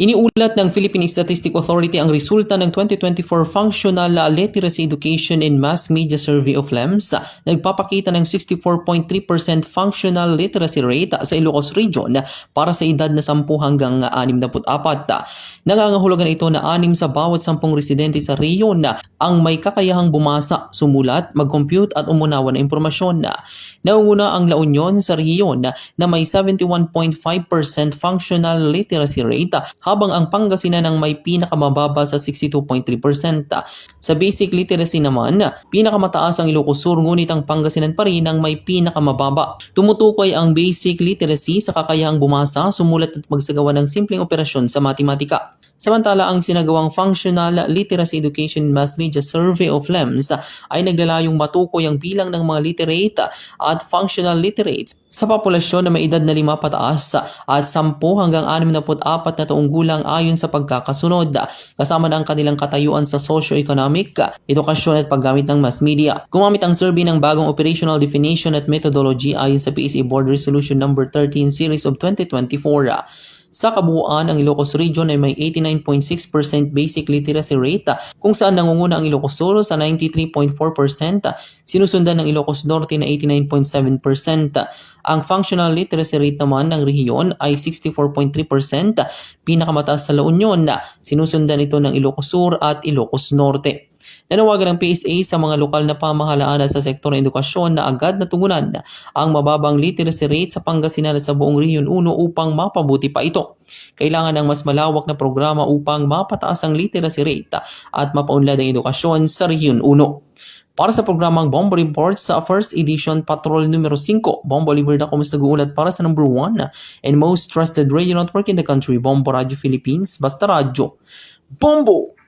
Iniulat ng Philippine Statistic Authority ang resulta ng 2024 Functional Literacy Education in Mass Media Survey of LEMS. Nagpapakita ng 64.3% functional literacy rate sa Ilocos Region para sa edad na 10 hanggang 64. Nangangahulugan ito na 6 sa bawat 10 residente sa rehiyon ang may kakayahang bumasa, sumulat, mag-compute at umunawa ng impormasyon. Naunguna ang La Union sa rehiyon na may 71.5% functional literacy rate habang ang Pangasinan ang may pinakamababa sa 62.3%. Sa basic literacy naman, pinakamataas ang Ilocos Sur ngunit ang Pangasinan pa rin ang may pinakamababa. Tumutukoy ang basic literacy sa kakayahang bumasa, sumulat at magsagawa ng simpleng operasyon sa matematika. Samantala, ang sinagawang Functional Literacy Education Mass Media Survey of LEMS ay naglalayong matukoy ang bilang ng mga literate at functional literates sa populasyon na may edad na 5 pataas at 10 hanggang 64 na taong gulang ayon sa pagkakasunod kasama na ang kanilang katayuan sa socio-economic, edukasyon at paggamit ng mass media. Gumamit ang survey ng bagong operational definition at methodology ayon sa PSA Board Resolution number 13 series of 2024. Sa kabuuan, ang Ilocos Region ay may 89.6% basic literacy rate kung saan nangunguna ang Ilocos Sur sa 93.4%, sinusundan ng Ilocos Norte na 89.7%. Ang functional literacy rate naman ng rehiyon ay 64.3%, pinakamataas sa La Union, sinusundan ito ng Ilocos Sur at Ilocos Norte. Nanawagan ng PSA sa mga lokal na pamahalaan at sa sektor ng edukasyon na agad na tungunan ang mababang literacy rate sa Pangasinan sa buong Region 1 upang mapabuti pa ito. Kailangan ng mas malawak na programa upang mapataas ang literacy rate at mapaunlad ang edukasyon sa Region 1. Para sa programang Bombo Reports sa first edition Patrol numero 5, Bombo Oliver na kumus nag-uulat para sa number 1 and most trusted radio network in the country, Bombo Radio Philippines, Basta Radio. Bombo!